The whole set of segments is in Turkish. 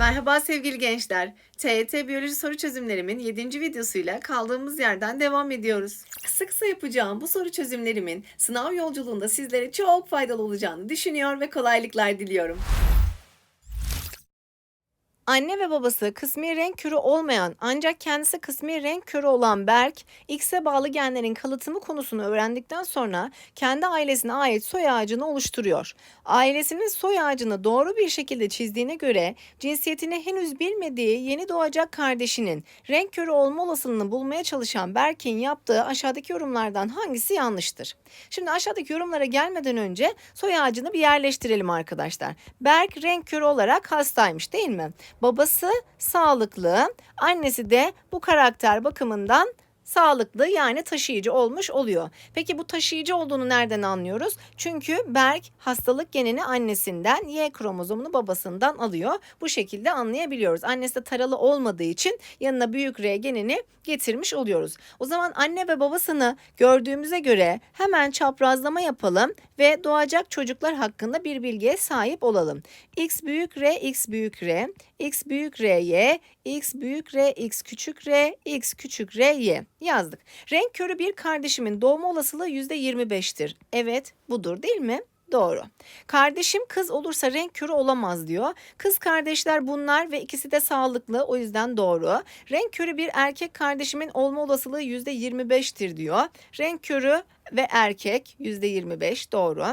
Merhaba sevgili gençler. TYT Biyoloji soru çözümlerimin 7. videosuyla kaldığımız yerden devam ediyoruz. Kısa kısa yapacağım bu soru çözümlerimin sınav yolculuğunda sizlere çok faydalı olacağını düşünüyor ve kolaylıklar diliyorum. Anne ve babası kısmi renk körü olmayan ancak kendisi kısmi renk körü olan Berk, X'e bağlı genlerin kalıtımı konusunu öğrendikten sonra kendi ailesine ait soy ağacını oluşturuyor. Ailesinin soy ağacını doğru bir şekilde çizdiğine göre cinsiyetini henüz bilmediği yeni doğacak kardeşinin renk körü olma olasılığını bulmaya çalışan Berk'in yaptığı aşağıdaki yorumlardan hangisi yanlıştır? Şimdi aşağıdaki yorumlara gelmeden önce soy ağacını bir yerleştirelim arkadaşlar. Berk renk körü olarak hastaymış değil mi? Babası sağlıklı, annesi de bu karakter bakımından sağlıklı yani taşıyıcı olmuş oluyor. Peki bu taşıyıcı olduğunu nereden anlıyoruz? Çünkü Berk hastalık genini annesinden, Y kromozomunu babasından alıyor. Bu şekilde anlayabiliyoruz. Annesi de taralı olmadığı için yanına büyük R genini getirmiş oluyoruz. O zaman anne ve babasını gördüğümüze göre hemen çaprazlama yapalım ve doğacak çocuklar hakkında bir bilgiye sahip olalım. X büyük R, X büyük R, X büyük R, Y, X büyük R, X küçük R, X küçük R, Y yazdık. Renk körü bir kardeşimin doğma olasılığı %25'tir. Evet budur değil mi? Doğru. Kardeşim kız olursa renk körü olamaz diyor. Kız kardeşler bunlar ve ikisi de sağlıklı o yüzden doğru. Renk körü bir erkek kardeşimin olma olasılığı %25'tir diyor. Renk körü ve erkek %25 doğru.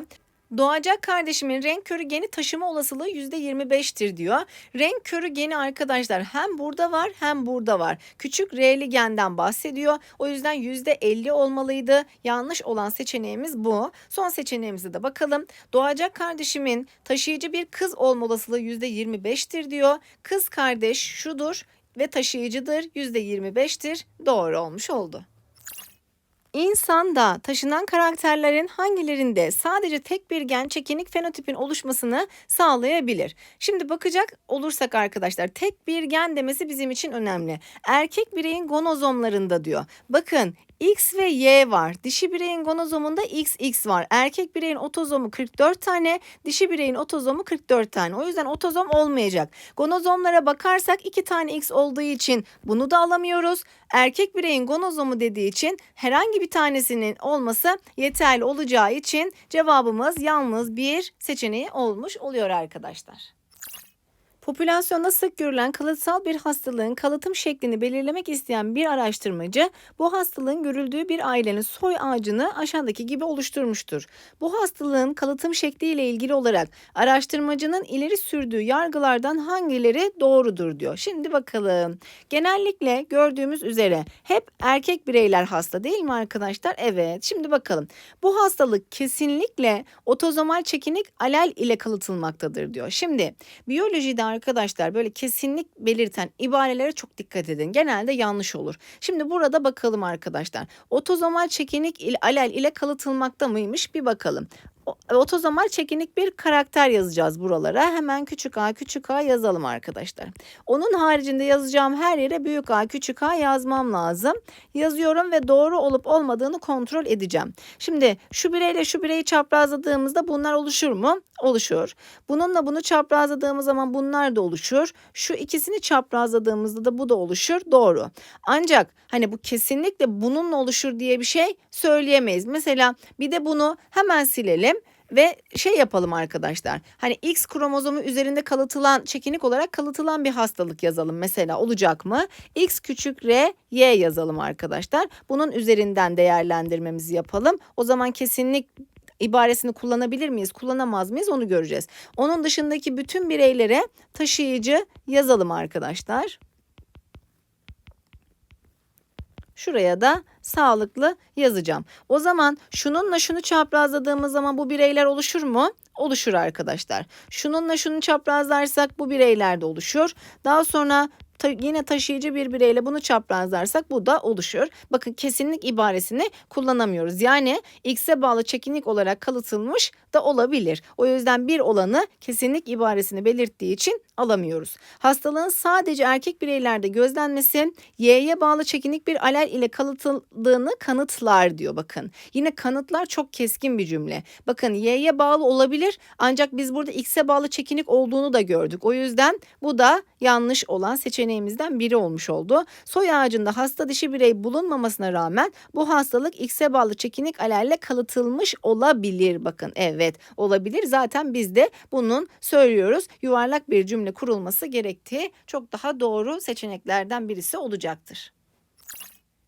Doğacak kardeşimin renk körü geni taşıma olasılığı %25'tir diyor. Renk körü geni arkadaşlar hem burada var hem burada var. Küçük R'li genden bahsediyor. O yüzden %50 olmalıydı. Yanlış olan seçeneğimiz bu. Son seçeneğimize de bakalım. Doğacak kardeşimin taşıyıcı bir kız olma olasılığı %25'tir diyor. Kız kardeş şudur ve taşıyıcıdır %25'tir. Doğru olmuş oldu. İnsanda taşınan karakterlerin hangilerinde sadece tek bir gen çekinik fenotipin oluşmasını sağlayabilir? Şimdi bakacak olursak arkadaşlar tek bir gen demesi bizim için önemli. Erkek bireyin gonozomlarında diyor. Bakın X ve Y var. Dişi bireyin gonozomunda XX var. Erkek bireyin otozomu 44 tane, dişi bireyin otozomu 44 tane. O yüzden otozom olmayacak. Gonozomlara bakarsak 2 tane X olduğu için bunu da alamıyoruz. Erkek bireyin gonozomu dediği için herhangi bir tanesinin olması yeterli olacağı için cevabımız yalnız bir seçeneği olmuş oluyor arkadaşlar. Popülasyonda sık görülen kalıtsal bir hastalığın kalıtım şeklini belirlemek isteyen bir araştırmacı bu hastalığın görüldüğü bir ailenin soy ağacını aşağıdaki gibi oluşturmuştur. Bu hastalığın kalıtım şekliyle ilgili olarak araştırmacının ileri sürdüğü yargılardan hangileri doğrudur diyor. Şimdi bakalım. Genellikle gördüğümüz üzere hep erkek bireyler hasta değil mi arkadaşlar? Evet. Şimdi bakalım. Bu hastalık kesinlikle otozomal çekinik alel ile kalıtılmaktadır diyor. Şimdi biyolojide arkadaşlar böyle kesinlik belirten ibarelere çok dikkat edin. Genelde yanlış olur. Şimdi burada bakalım arkadaşlar. Otozomal çekinik ile alel ile kalıtılmakta mıymış bir bakalım otozomal çekinik bir karakter yazacağız buralara. Hemen küçük a küçük a yazalım arkadaşlar. Onun haricinde yazacağım her yere büyük a küçük a yazmam lazım. Yazıyorum ve doğru olup olmadığını kontrol edeceğim. Şimdi şu bireyle şu bireyi çaprazladığımızda bunlar oluşur mu? Oluşur. Bununla bunu çaprazladığımız zaman bunlar da oluşur. Şu ikisini çaprazladığımızda da bu da oluşur. Doğru. Ancak hani bu kesinlikle bununla oluşur diye bir şey söyleyemeyiz. Mesela bir de bunu hemen silelim ve şey yapalım arkadaşlar. Hani X kromozomu üzerinde kalıtılan çekinik olarak kalıtılan bir hastalık yazalım mesela olacak mı? X küçük R Y yazalım arkadaşlar. Bunun üzerinden değerlendirmemizi yapalım. O zaman kesinlik ibaresini kullanabilir miyiz, kullanamaz mıyız onu göreceğiz. Onun dışındaki bütün bireylere taşıyıcı yazalım arkadaşlar. Şuraya da sağlıklı yazacağım. O zaman şununla şunu çaprazladığımız zaman bu bireyler oluşur mu? Oluşur arkadaşlar. Şununla şunu çaprazlarsak bu bireyler de oluşur. Daha sonra ta- yine taşıyıcı bir bireyle bunu çaprazlarsak bu da oluşur. Bakın kesinlik ibaresini kullanamıyoruz. Yani x'e bağlı çekinlik olarak kalıtılmış da olabilir. O yüzden bir olanı kesinlik ibaresini belirttiği için alamıyoruz. Hastalığın sadece erkek bireylerde gözlenmesi y'ye bağlı çekinik bir alel ile kalıtıldığını kanıtlar diyor bakın. Yine kanıtlar çok keskin bir cümle. Bakın y'ye bağlı olabilir ancak biz burada x'e bağlı çekinik olduğunu da gördük. O yüzden bu da yanlış olan seçeneğimizden biri olmuş oldu. Soy ağacında hasta dişi birey bulunmamasına rağmen bu hastalık x'e bağlı çekinik alelle kalıtılmış olabilir. Bakın evet olabilir. Zaten biz de bunun söylüyoruz. Yuvarlak bir cümle kurulması gerektiği çok daha doğru seçeneklerden birisi olacaktır.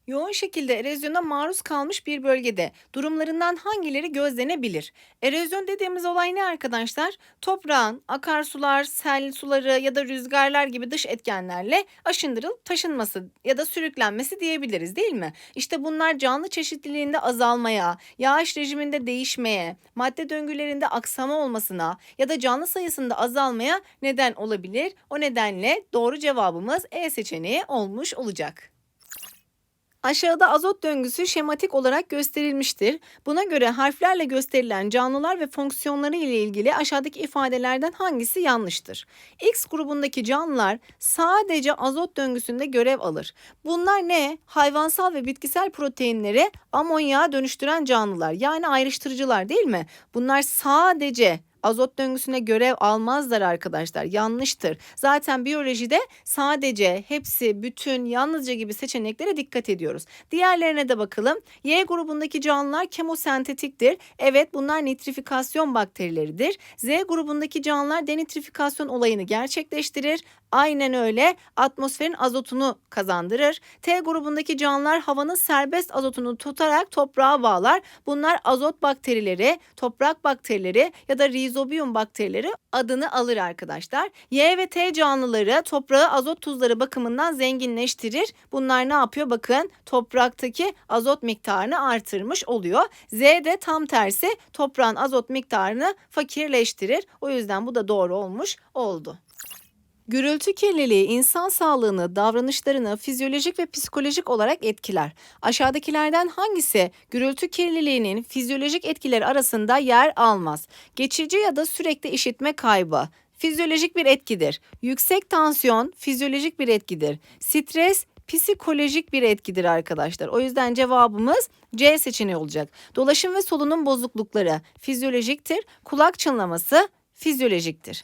Yoğun şekilde erozyona maruz kalmış bir bölgede durumlarından hangileri gözlenebilir? Erozyon dediğimiz olay ne arkadaşlar? Toprağın akarsular, sel suları ya da rüzgarlar gibi dış etkenlerle aşındırılıp taşınması ya da sürüklenmesi diyebiliriz değil mi? İşte bunlar canlı çeşitliliğinde azalmaya, yağış rejiminde değişmeye, madde döngülerinde aksama olmasına ya da canlı sayısında azalmaya neden olabilir. O nedenle doğru cevabımız E seçeneği olmuş olacak. Aşağıda azot döngüsü şematik olarak gösterilmiştir. Buna göre harflerle gösterilen canlılar ve fonksiyonları ile ilgili aşağıdaki ifadelerden hangisi yanlıştır? X grubundaki canlılar sadece azot döngüsünde görev alır. Bunlar ne? Hayvansal ve bitkisel proteinleri amonyağa dönüştüren canlılar yani ayrıştırıcılar değil mi? Bunlar sadece azot döngüsüne görev almazlar arkadaşlar. Yanlıştır. Zaten biyolojide sadece hepsi, bütün, yalnızca gibi seçeneklere dikkat ediyoruz. Diğerlerine de bakalım. Y grubundaki canlılar kemosentetiktir. Evet bunlar nitrifikasyon bakterileridir. Z grubundaki canlılar denitrifikasyon olayını gerçekleştirir. Aynen öyle atmosferin azotunu kazandırır. T grubundaki canlılar havanın serbest azotunu tutarak toprağa bağlar. Bunlar azot bakterileri, toprak bakterileri ya da rizobiyum bakterileri adını alır arkadaşlar. Y ve T canlıları toprağı azot tuzları bakımından zenginleştirir. Bunlar ne yapıyor? Bakın topraktaki azot miktarını artırmış oluyor. Z de tam tersi toprağın azot miktarını fakirleştirir. O yüzden bu da doğru olmuş oldu. Gürültü kirliliği insan sağlığını, davranışlarını fizyolojik ve psikolojik olarak etkiler. Aşağıdakilerden hangisi gürültü kirliliğinin fizyolojik etkileri arasında yer almaz? Geçici ya da sürekli işitme kaybı fizyolojik bir etkidir. Yüksek tansiyon fizyolojik bir etkidir. Stres psikolojik bir etkidir arkadaşlar. O yüzden cevabımız C seçeneği olacak. Dolaşım ve solunum bozuklukları fizyolojiktir. Kulak çınlaması fizyolojiktir.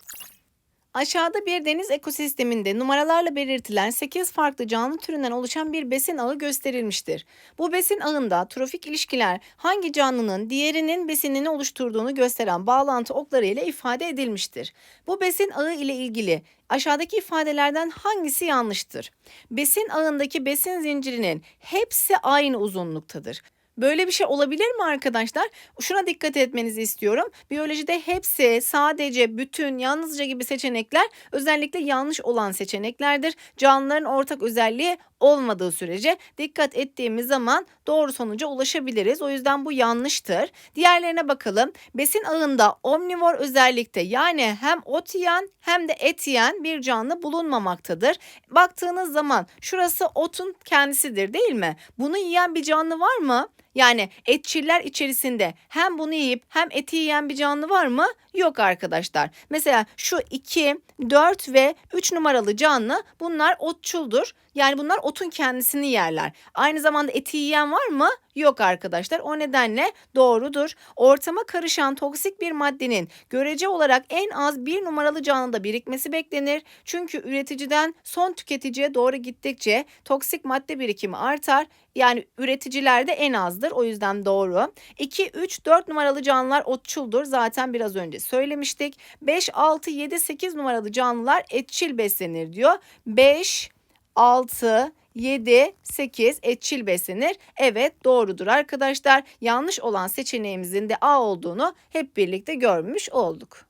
Aşağıda bir deniz ekosisteminde numaralarla belirtilen 8 farklı canlı türünden oluşan bir besin ağı gösterilmiştir. Bu besin ağında trofik ilişkiler hangi canlının diğerinin besinini oluşturduğunu gösteren bağlantı okları ile ifade edilmiştir. Bu besin ağı ile ilgili aşağıdaki ifadelerden hangisi yanlıştır? Besin ağındaki besin zincirinin hepsi aynı uzunluktadır. Böyle bir şey olabilir mi arkadaşlar? Şuna dikkat etmenizi istiyorum. Biyolojide hepsi, sadece, bütün, yalnızca gibi seçenekler özellikle yanlış olan seçeneklerdir. Canlıların ortak özelliği olmadığı sürece dikkat ettiğimiz zaman doğru sonuca ulaşabiliriz. O yüzden bu yanlıştır. Diğerlerine bakalım. Besin ağında omnivor özellikte yani hem ot yiyen hem de et yiyen bir canlı bulunmamaktadır. Baktığınız zaman şurası otun kendisidir değil mi? Bunu yiyen bir canlı var mı? Yani etçiller içerisinde hem bunu yiyip hem eti yiyen bir canlı var mı? Yok arkadaşlar. Mesela şu 2, 4 ve 3 numaralı canlı bunlar otçuldur. Yani bunlar otun kendisini yerler. Aynı zamanda eti yiyen var mı? Yok arkadaşlar. O nedenle doğrudur. Ortama karışan toksik bir maddenin görece olarak en az bir numaralı canlıda birikmesi beklenir. Çünkü üreticiden son tüketiciye doğru gittikçe toksik madde birikimi artar. Yani üreticilerde en azdır. O yüzden doğru. 2, 3, 4 numaralı canlılar otçuldur. Zaten biraz önce söylemiştik. 5, 6, 7, 8 numaralı canlılar etçil beslenir diyor. 5, 6, 7, 8 etçil beslenir. Evet doğrudur arkadaşlar. Yanlış olan seçeneğimizin de A olduğunu hep birlikte görmüş olduk.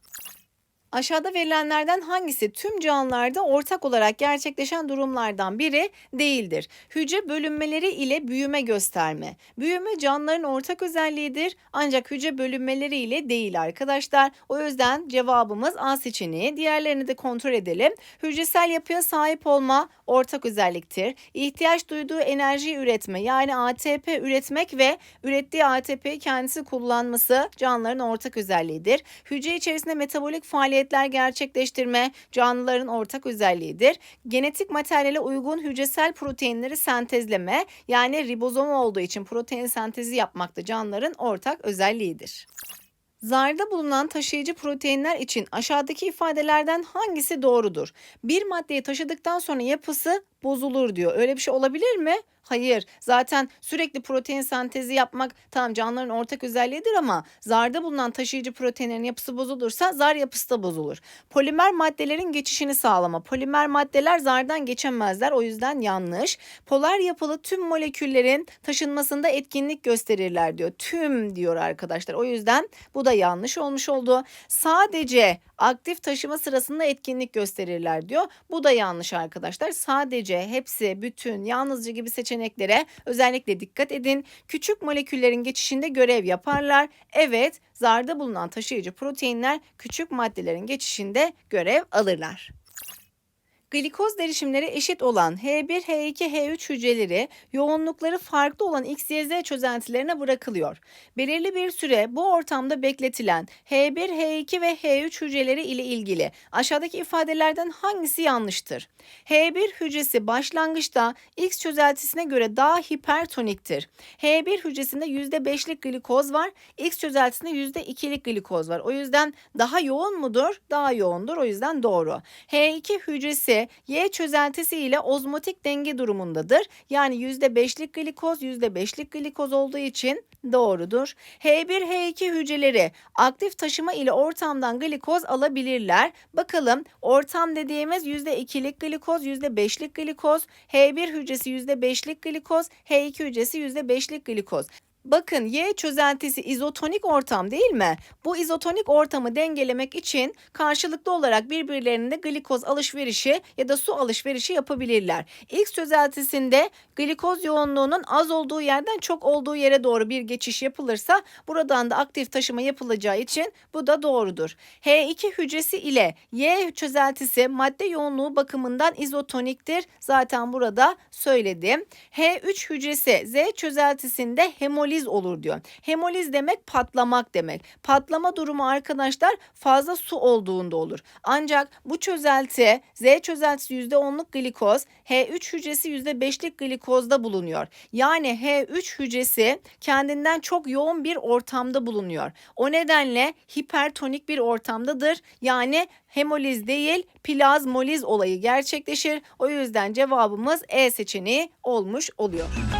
Aşağıda verilenlerden hangisi tüm canlılarda ortak olarak gerçekleşen durumlardan biri değildir? Hücre bölünmeleri ile büyüme gösterme. Büyüme canlıların ortak özelliğidir ancak hücre bölünmeleri ile değil arkadaşlar. O yüzden cevabımız A seçeneği. Diğerlerini de kontrol edelim. Hücresel yapıya sahip olma ortak özelliktir. İhtiyaç duyduğu enerjiyi üretme yani ATP üretmek ve ürettiği ATP'yi kendisi kullanması canlıların ortak özelliğidir. Hücre içerisinde metabolik faaliyetler gerçekleştirme canlıların ortak özelliğidir. Genetik materyale uygun hücresel proteinleri sentezleme yani ribozom olduğu için protein sentezi yapmak da canlıların ortak özelliğidir. Zarda bulunan taşıyıcı proteinler için aşağıdaki ifadelerden hangisi doğrudur? Bir maddeyi taşıdıktan sonra yapısı bozulur diyor. Öyle bir şey olabilir mi? Hayır. Zaten sürekli protein sentezi yapmak tamam canlıların ortak özelliğidir ama zarda bulunan taşıyıcı proteinlerin yapısı bozulursa zar yapısı da bozulur. Polimer maddelerin geçişini sağlama. Polimer maddeler zardan geçemezler. O yüzden yanlış. Polar yapılı tüm moleküllerin taşınmasında etkinlik gösterirler diyor. Tüm diyor arkadaşlar. O yüzden bu da yanlış olmuş oldu. Sadece aktif taşıma sırasında etkinlik gösterirler diyor. Bu da yanlış arkadaşlar. Sadece hepsi bütün yalnızca gibi seçeneklere özellikle dikkat edin. Küçük moleküllerin geçişinde görev yaparlar. Evet zarda bulunan taşıyıcı proteinler küçük maddelerin geçişinde görev alırlar. Glikoz derişimleri eşit olan H1, H2, H3 hücreleri yoğunlukları farklı olan X, Y, Z çözeltilerine bırakılıyor. Belirli bir süre bu ortamda bekletilen H1, H2 ve H3 hücreleri ile ilgili aşağıdaki ifadelerden hangisi yanlıştır? H1 hücresi başlangıçta X çözeltisine göre daha hipertoniktir. H1 hücresinde %5'lik glikoz var. X çözeltisinde %2'lik glikoz var. O yüzden daha yoğun mudur? Daha yoğundur. O yüzden doğru. H2 hücresi Y çözeltisi ile ozmotik denge durumundadır. Yani %5'lik glikoz %5'lik glikoz olduğu için doğrudur. H1 H2 hücreleri aktif taşıma ile ortamdan glikoz alabilirler. Bakalım ortam dediğimiz %2'lik glikoz %5'lik glikoz. H1 hücresi %5'lik glikoz, H2 hücresi %5'lik glikoz. Bakın Y çözeltisi izotonik ortam değil mi? Bu izotonik ortamı dengelemek için karşılıklı olarak birbirlerine glikoz alışverişi ya da su alışverişi yapabilirler. X çözeltisinde glikoz yoğunluğunun az olduğu yerden çok olduğu yere doğru bir geçiş yapılırsa buradan da aktif taşıma yapılacağı için bu da doğrudur. H2 hücresi ile Y çözeltisi madde yoğunluğu bakımından izotoniktir. Zaten burada söyledim. H3 hücresi Z çözeltisinde hemoliz hemoliz olur diyor. Hemoliz demek patlamak demek. Patlama durumu arkadaşlar fazla su olduğunda olur. Ancak bu çözelti Z çözeltisi %10'luk glikoz, H3 hücresi %5'lik glikozda bulunuyor. Yani H3 hücresi kendinden çok yoğun bir ortamda bulunuyor. O nedenle hipertonik bir ortamdadır. Yani hemoliz değil plazmoliz olayı gerçekleşir. O yüzden cevabımız E seçeneği olmuş oluyor.